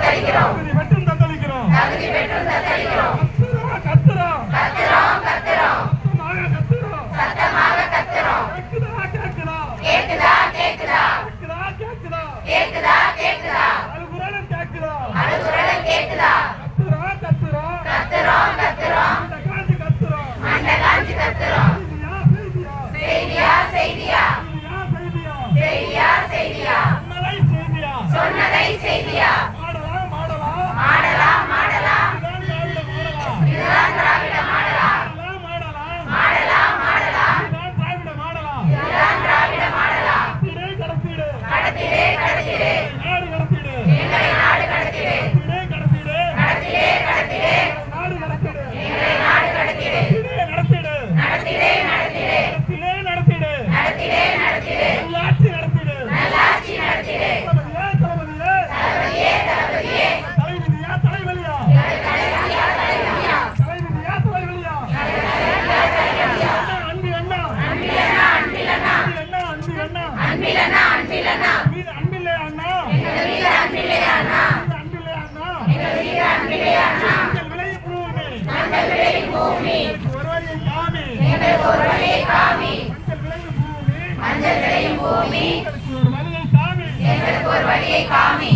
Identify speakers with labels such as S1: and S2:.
S1: தகுதி பெற்றும் தத்தளிக்கிறோம் கத்துறோம், கத்துறோம். சத்தமாக கத்துறோம். கேக்குதா, கேக்குதா. கேக்குதா, கேக்குதா. அழுகுரலும் கேக்குதா. கத்துறோம், கத்துறோம். மண்டை காஞ்சு கத்துறோம். செய்தியா, செய்தியா. செய்தியா, செய்தியா. சொன்னதை செய்தியா.
S2: மஞ்சள் விளையும் பூமி. எங்களுக்கு ஒரு வழியை காமி